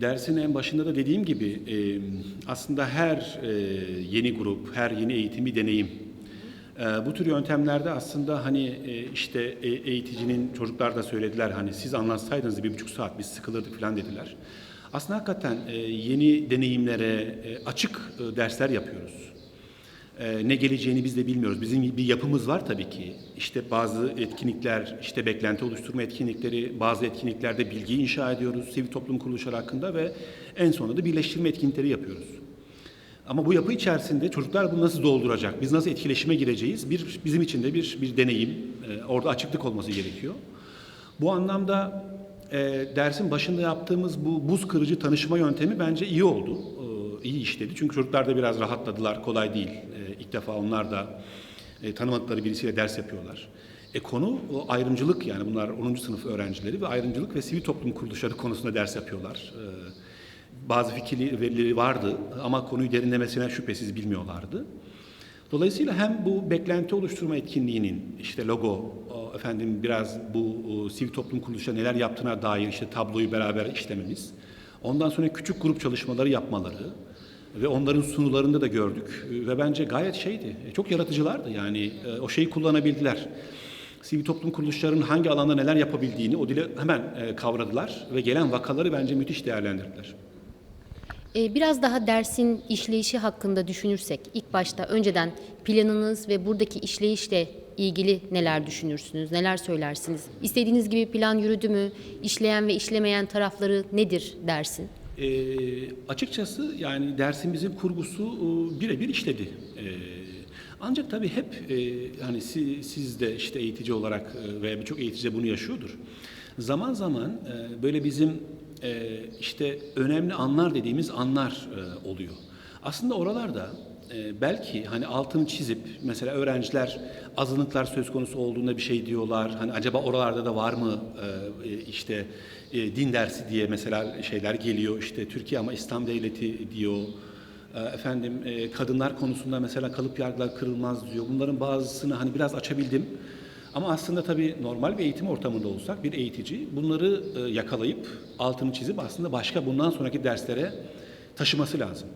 dersin en başında da dediğim gibi e, aslında her e, yeni grup, her yeni eğitimi deneyim. E, bu tür yöntemlerde aslında hani e, işte e, eğiticinin çocuklar da söylediler hani siz anlatsaydınız bir buçuk saat biz sıkılırdık falan dediler. Aslında hakikaten e, yeni deneyimlere e, açık e, dersler yapıyoruz. Ee, ne geleceğini biz de bilmiyoruz. Bizim bir yapımız var tabii ki. İşte bazı etkinlikler, işte beklenti oluşturma etkinlikleri, bazı etkinliklerde bilgi inşa ediyoruz sivil toplum kuruluşları hakkında ve en sonunda da birleştirme etkinlikleri yapıyoruz. Ama bu yapı içerisinde çocuklar bunu nasıl dolduracak? Biz nasıl etkileşime gireceğiz? Bir bizim için de bir bir deneyim. Ee, orada açıklık olması gerekiyor. Bu anlamda e, dersin başında yaptığımız bu buz kırıcı tanışma yöntemi bence iyi oldu. Ee, iyi işledi. Çünkü çocuklar da biraz rahatladılar. Kolay değil. Ee, ilk defa onlar da e, tanımadıkları birisiyle ders yapıyorlar. E konu o ayrımcılık yani bunlar 10. sınıf öğrencileri ve ayrımcılık ve sivil toplum kuruluşları konusunda ders yapıyorlar. Ee, bazı fikirli verileri vardı ama konuyu derinlemesine şüphesiz bilmiyorlardı. Dolayısıyla hem bu beklenti oluşturma etkinliğinin işte logo, efendim biraz bu sivil toplum kuruluşları neler yaptığına dair işte tabloyu beraber işlememiz, ondan sonra küçük grup çalışmaları yapmaları ve onların sunularında da gördük ve bence gayet şeydi, e, çok yaratıcılardı yani e, o şeyi kullanabildiler. Sivil toplum kuruluşlarının hangi alanda neler yapabildiğini o dile hemen e, kavradılar ve gelen vakaları bence müthiş değerlendirdiler. Biraz daha dersin işleyişi hakkında düşünürsek, ilk başta önceden planınız ve buradaki işleyişle ilgili neler düşünürsünüz, neler söylersiniz? İstediğiniz gibi plan yürüdü mü? İşleyen ve işlemeyen tarafları nedir dersin? E, açıkçası yani dersimizin kurgusu e, birebir işledi. E, ancak tabii hep e, yani siz, siz de işte eğitici olarak e, ve birçok eğitici de bunu yaşıyordur. Zaman zaman e, böyle bizim e, işte önemli anlar dediğimiz anlar e, oluyor. Aslında oralarda e, belki hani altını çizip mesela öğrenciler azınlıklar söz konusu olduğunda bir şey diyorlar. Hani acaba oralarda da var mı e, e, işte e, din dersi diye mesela şeyler geliyor. İşte Türkiye ama İslam devleti diyor. E, efendim kadınlar konusunda mesela kalıp yargılar kırılmaz diyor. Bunların bazısını hani biraz açabildim. Ama aslında tabii normal bir eğitim ortamında olsak bir eğitici bunları yakalayıp altını çizip aslında başka bundan sonraki derslere taşıması lazım.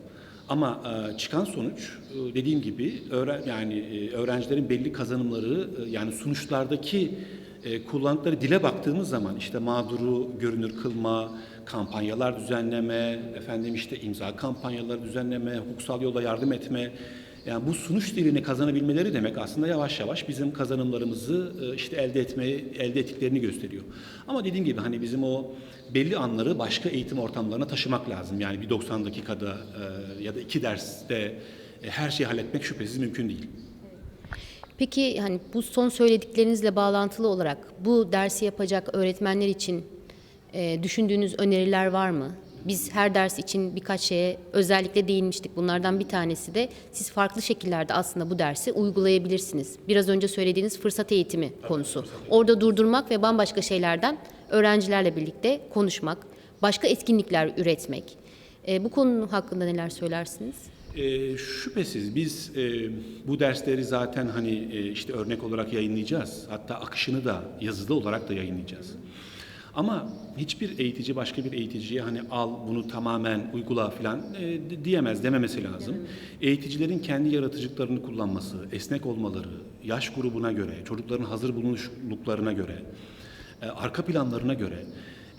Ama e, çıkan sonuç e, dediğim gibi yani e, öğrencilerin belli kazanımları yani sonuçlardaki e, kullandıkları dile baktığımız zaman işte mağduru görünür kılma, kampanyalar düzenleme, efendim işte imza kampanyaları düzenleme, hukuksal yolla yardım etme yani bu sunuş dilini kazanabilmeleri demek aslında yavaş yavaş bizim kazanımlarımızı e, işte elde etmeyi elde ettiklerini gösteriyor. Ama dediğim gibi hani bizim o belli anları başka eğitim ortamlarına taşımak lazım. Yani bir 90 dakikada e, ya da iki derste e, her şeyi halletmek şüphesiz mümkün değil. Peki hani bu son söylediklerinizle bağlantılı olarak bu dersi yapacak öğretmenler için düşündüğünüz öneriler var mı? Biz her ders için birkaç şeye özellikle değinmiştik. Bunlardan bir tanesi de siz farklı şekillerde aslında bu dersi uygulayabilirsiniz. Biraz önce söylediğiniz fırsat eğitimi konusu. Orada durdurmak ve bambaşka şeylerden öğrencilerle birlikte konuşmak, başka etkinlikler üretmek. E, bu konu hakkında neler söylersiniz? E, şüphesiz biz e, bu dersleri zaten hani e, işte örnek olarak yayınlayacağız. Hatta akışını da yazılı olarak da yayınlayacağız. Ama hiçbir eğitici başka bir eğiticiye hani al bunu tamamen uygula falan e, diyemez, dememesi lazım. Eğiticilerin kendi yaratıcılıklarını kullanması, esnek olmaları, yaş grubuna göre, çocukların hazır bulunuşluklarına göre, e, arka planlarına göre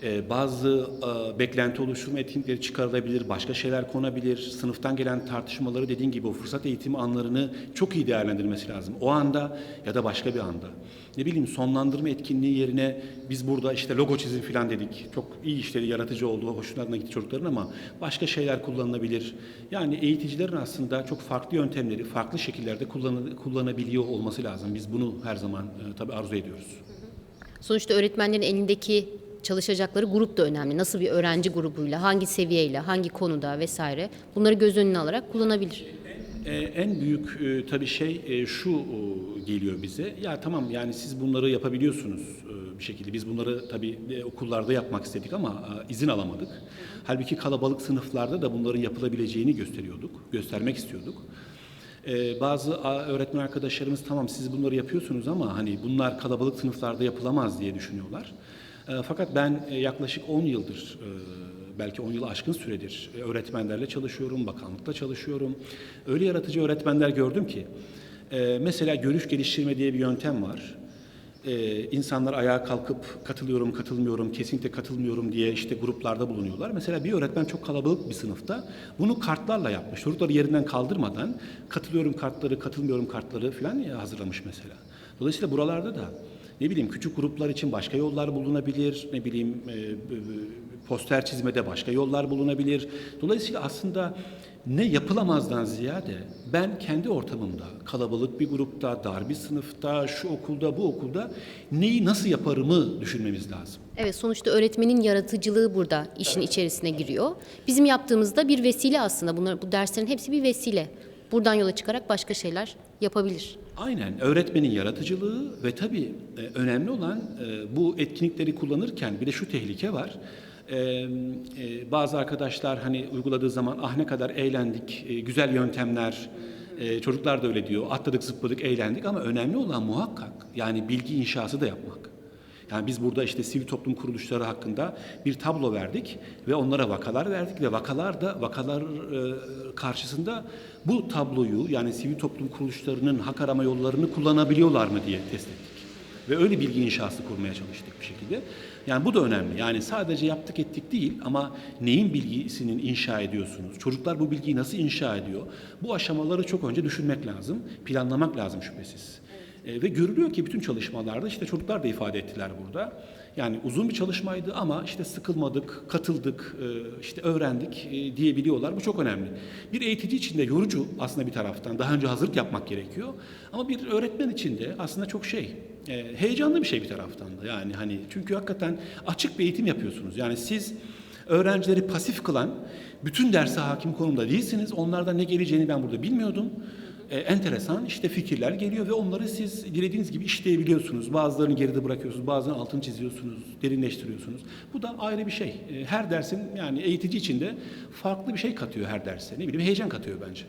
e, bazı e, beklenti oluşturma etkinlikleri çıkarılabilir, başka şeyler konabilir. Sınıftan gelen tartışmaları dediğin gibi o fırsat eğitimi anlarını çok iyi değerlendirmesi lazım. O anda ya da başka bir anda. Ne bileyim sonlandırma etkinliği yerine biz burada işte logo çizim falan dedik. Çok iyi işleri yaratıcı oldu, hoşlarına gitti çocukların ama başka şeyler kullanılabilir. Yani eğiticilerin aslında çok farklı yöntemleri, farklı şekillerde kullan, kullanabiliyor olması lazım. Biz bunu her zaman e, tabii arzu ediyoruz. Sonuçta öğretmenlerin elindeki çalışacakları grup da önemli. Nasıl bir öğrenci grubuyla, hangi seviyeyle, hangi konuda vesaire bunları göz önüne alarak kullanabilir. Ee, en büyük e, tabii şey e, şu e, geliyor bize. Ya tamam yani siz bunları yapabiliyorsunuz e, bir şekilde. Biz bunları tabii e, okullarda yapmak istedik ama e, izin alamadık. Halbuki kalabalık sınıflarda da bunların yapılabileceğini gösteriyorduk, göstermek istiyorduk. Bazı öğretmen arkadaşlarımız tamam siz bunları yapıyorsunuz ama hani bunlar kalabalık sınıflarda yapılamaz diye düşünüyorlar. E, fakat ben e, yaklaşık 10 yıldır e, belki 10 yılı aşkın süredir e, öğretmenlerle çalışıyorum, bakanlıkla çalışıyorum. Öyle yaratıcı öğretmenler gördüm ki mesela görüş geliştirme diye bir yöntem var. Ee, insanlar ayağa kalkıp katılıyorum, katılmıyorum, kesinlikle katılmıyorum diye işte gruplarda bulunuyorlar. Mesela bir öğretmen çok kalabalık bir sınıfta bunu kartlarla yapmış. Çocukları yerinden kaldırmadan katılıyorum kartları, katılmıyorum kartları falan hazırlamış mesela. Dolayısıyla buralarda da ne bileyim küçük gruplar için başka yollar bulunabilir. Ne bileyim e, poster çizmede başka yollar bulunabilir. Dolayısıyla aslında ne yapılamazdan ziyade ben kendi ortamımda, kalabalık bir grupta, dar bir sınıfta, şu okulda, bu okulda neyi nasıl yaparımı düşünmemiz lazım. Evet sonuçta öğretmenin yaratıcılığı burada işin içerisine giriyor. Bizim yaptığımızda bir vesile aslında. Bunlar bu derslerin hepsi bir vesile. Buradan yola çıkarak başka şeyler yapabilir. Aynen öğretmenin yaratıcılığı ve tabii e, önemli olan e, bu etkinlikleri kullanırken bir de şu tehlike var. E, e, bazı arkadaşlar hani uyguladığı zaman ah ne kadar eğlendik, güzel yöntemler, e, çocuklar da öyle diyor, atladık zıpladık eğlendik ama önemli olan muhakkak yani bilgi inşası da yapmak. Yani biz burada işte sivil toplum kuruluşları hakkında bir tablo verdik ve onlara vakalar verdik ve vakalar da vakalar e, karşısında bu tabloyu yani sivil toplum kuruluşlarının hak arama yollarını kullanabiliyorlar mı diye test ettik. Ve öyle bilgi inşası kurmaya çalıştık bir şekilde. Yani bu da önemli. Yani sadece yaptık ettik değil ama neyin bilgisinin inşa ediyorsunuz? Çocuklar bu bilgiyi nasıl inşa ediyor? Bu aşamaları çok önce düşünmek lazım, planlamak lazım şüphesiz. E, ve görülüyor ki bütün çalışmalarda işte çocuklar da ifade ettiler burada. Yani uzun bir çalışmaydı ama işte sıkılmadık, katıldık, e, işte öğrendik e, diyebiliyorlar. Bu çok önemli. Bir eğitici için de yorucu aslında bir taraftan. Daha önce hazırlık yapmak gerekiyor. Ama bir öğretmen için de aslında çok şey, e, heyecanlı bir şey bir taraftan da. Yani hani çünkü hakikaten açık bir eğitim yapıyorsunuz. Yani siz öğrencileri pasif kılan bütün derse hakim konumda değilsiniz. Onlardan ne geleceğini ben burada bilmiyordum e, enteresan işte fikirler geliyor ve onları siz dilediğiniz gibi işleyebiliyorsunuz. Bazılarını geride bırakıyorsunuz, bazılarını altını çiziyorsunuz, derinleştiriyorsunuz. Bu da ayrı bir şey. E, Her dersin yani eğitici için de farklı bir şey katıyor her derse. Ne bileyim heyecan katıyor bence.